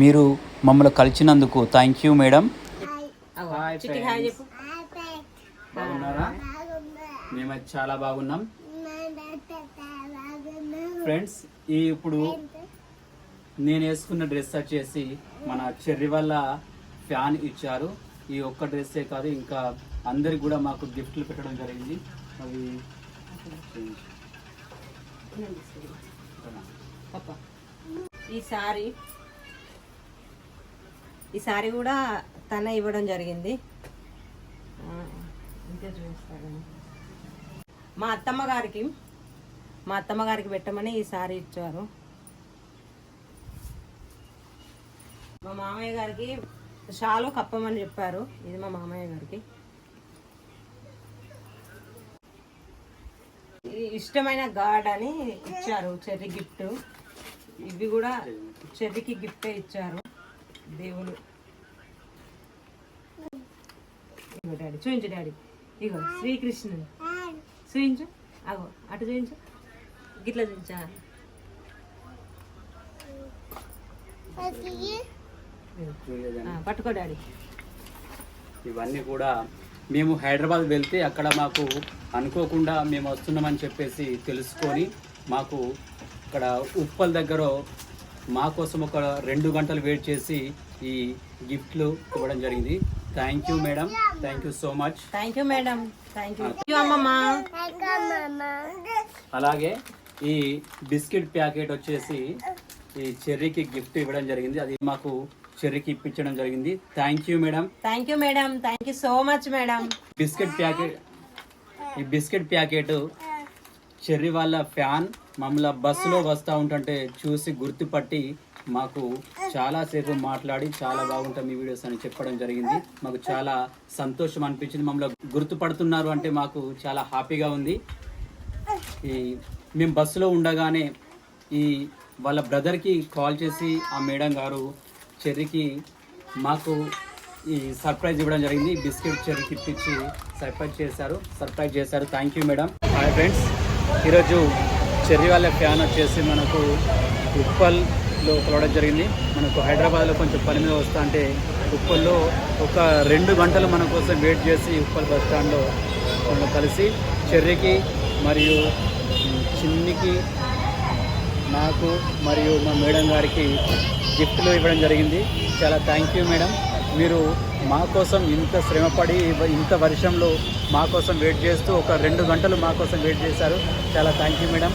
మీరు మమ్మల్ని కలిసినందుకు థ్యాంక్ యూ మేడం అగో, హాయ్ చిట్టి హాయ్ చెప్పు. బాగున్నారా? మేమైతే చాలా బాగున్నాం. ఫ్రెండ్స్ ఈ ఇప్పుడు నేను వేసుకున్న డ్రెస్ వచ్చేసి మన చెర్రి వల్ల ఫ్యాన్ ఇచ్చారు. ఈ ఒక్క డ్రెస్సే కాదు ఇంకా అందరికి కూడా మాకు గిఫ్ట్లు పెట్టడం జరిగింది. అవి పప్ప. ఈ సారీ కూడా తన ఇవ్వడం జరిగింది. చూపిస్తాను మా అత్తమ్మ గారికి మా అత్తమ్మ గారికి పెట్టమని ఈ సారీ ఇచ్చారు. మా మామయ్య గారికి షాలు కప్పమని చెప్పారు. ఇది మా మామయ్య గారికి. ఇష్టమైన గార్డ్ అని ఇచ్చారు చెర్రీ గిఫ్ట్. ఇవి కూడా చెర్రీకి గిఫ్టే ఇచ్చారు. దేవుడు. ఇగో డాడీ చూపించు డాడీ. ఇగో శ్రీకృష్ణుడు చూపించు అగో అటు చూపించు గిట్లా చూయించా పట్టుకో డాడీ. ఇవన్నీ కూడా మేము హైదరాబాద్ వెళ్తే అక్కడ మాకు అనుకోకుండా మేము వస్తున్నామని చెప్పేసి తెలుసుకొని మాకు ఇక్కడ ఉప్పల్ దగ్గర మా కోసం ఒక రెండు గంటలు వెయిట్ చేసి ఈ గిఫ్ట్లు ఇవ్వడం జరిగింది. Thank you madam thank you so much thank you madam thank you అమ్మమ్మ. అలాగే ఈ బిస్కెట్ ప్యాకెట్ వచ్చేసి ఈ చెర్రీకి గిఫ్ట్ ఇవ్వడం జరిగింది. అది మాకు చెర్రీకి ఇప్పించడం జరిగింది. Thank you madam thank you madam thank you so much madam biscuit packet ఈ బిస్కెట్ ప్యాకెట్ చెర్రీ వాళ్ళ ఫ్యాన్. మమ్మల్ని బస్సులో వస్తూ ఉంటుంటే చూసి గుర్తుపట్టి మాకు చాలాసేపు మాట్లాడి చాలా బాగుంటాయి మీ వీడియోస్ అని చెప్పడం జరిగింది. మాకు చాలా సంతోషం అనిపించింది. మమ్మల్ని గుర్తుపడుతున్నారు అంటే మాకు చాలా హ్యాపీగా ఉంది. ఈ మేము బస్సులో ఉండగానే ఈ వాళ్ళ బ్రదర్కి కాల్ చేసి ఆ మేడం గారు చెర్రికి మాకు ఈ సర్ప్రైజ్ ఇవ్వడం జరిగింది. బిస్కెట్ చెర్రికి ఇప్పించి సర్ప్రైజ్ చేశారు. సర్ప్రైజ్ చేశారు. Thank you madam. Hi friends. ఈరోజు చెర్రి వాళ్ళ ఫ్యాన్ వచ్చేసి మనకు ఉప్పల్ లో కలవడం జరిగింది. మనకు హైదరాబాద్లో కొంచెం పని మీద వస్తా అంటే ఉప్పల్లో ఒక రెండు గంటలు మన కోసం వెయిట్ చేసి ఉప్పల్ బస్ స్టాండ్లో మనం కలిసి చెర్రికి మరియు చిన్నికి నాకు మరియు మా మేడం గారికి గిఫ్ట్లు ఇవ్వడం జరిగింది. చాలా థ్యాంక్ యూ మేడం. మీరు మా కోసం ఇంత శ్రమపడి ఇంత వర్షంలో మా కోసం వెయిట్ చేస్తూ ఒక రెండు గంటలు మా కోసం వెయిట్ చేశారు. చాలా థ్యాంక్ యూ మేడం.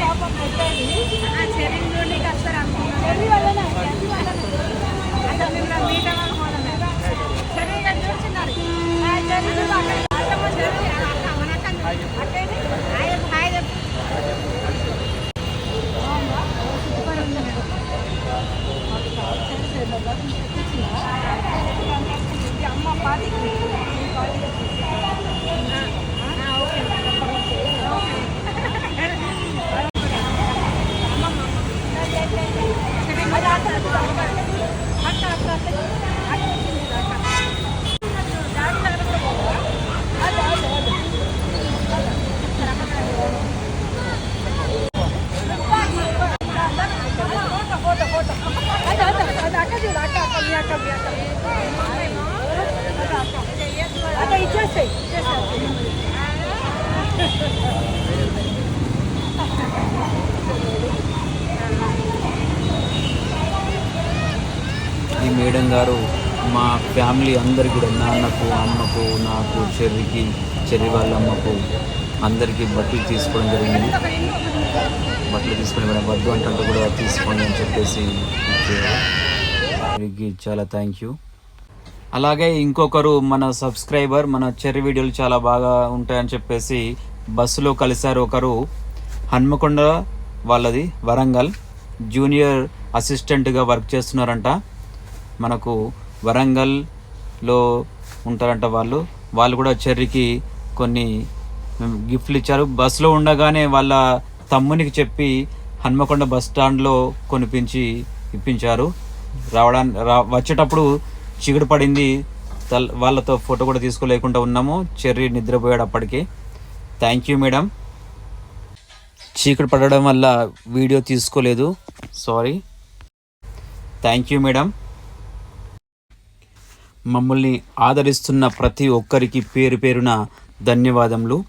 పాపం పెట్టండి ఆ చెరింగ్ నుండి కష్టాలు అనుకుంటున్నాను ఈ మేడం గారు మా ఫ్యామిలీ అందరికి కూడా నాన్నకు అమ్మకు నాకు చెర్రికి చెర్రి వాళ్ళ అమ్మకు అందరికీ బట్టలు తీసుకోవడం జరిగింది. బట్టలు తీసుకొని మేడం వద్దు అంటే కూడా తీసుకోండి అని చెప్పేసి ఇచ్చేవారు వీరికి చాలా థ్యాంక్ యూ అలాగే ఇంకొకరు మన సబ్స్క్రైబర్ మన చెర్రి వీడియోలు చాలా బాగా ఉంటాయని చెప్పేసి బస్సులో కలిశారు ఒకరు. హన్మకొండ వాళ్ళది వరంగల్. జూనియర్ అసిస్టెంట్గా వర్క్ చేస్తున్నారంట. మనకు వరంగల్లో ఉంటారంట వాళ్ళు. వాళ్ళు కూడా చెర్రికి కొన్ని గిఫ్ట్లు ఇచ్చారు. బస్సులో ఉండగానే వాళ్ళ తమ్మునికి చెప్పి హన్మకొండ బస్ స్టాండ్లో కొనిపించి ఇప్పించారు. రావడానికి రా వచ్చేటప్పుడు చిగుడు పడింది. తల్ వాళ్ళతో ఫోటో కూడా తీసుకోలేకుండా ఉన్నాము. చెర్రీ నిద్రపోయాడు అప్పటికి. Thank you madam. చీకటి పడడం వల్ల వీడియో తీసుకోలేదు. సారీ. Thank you madam. మమ్మల్ని ఆదరిస్తున్న ప్రతి ఒక్కరికి పేరు పేరున ధన్యవాదములు.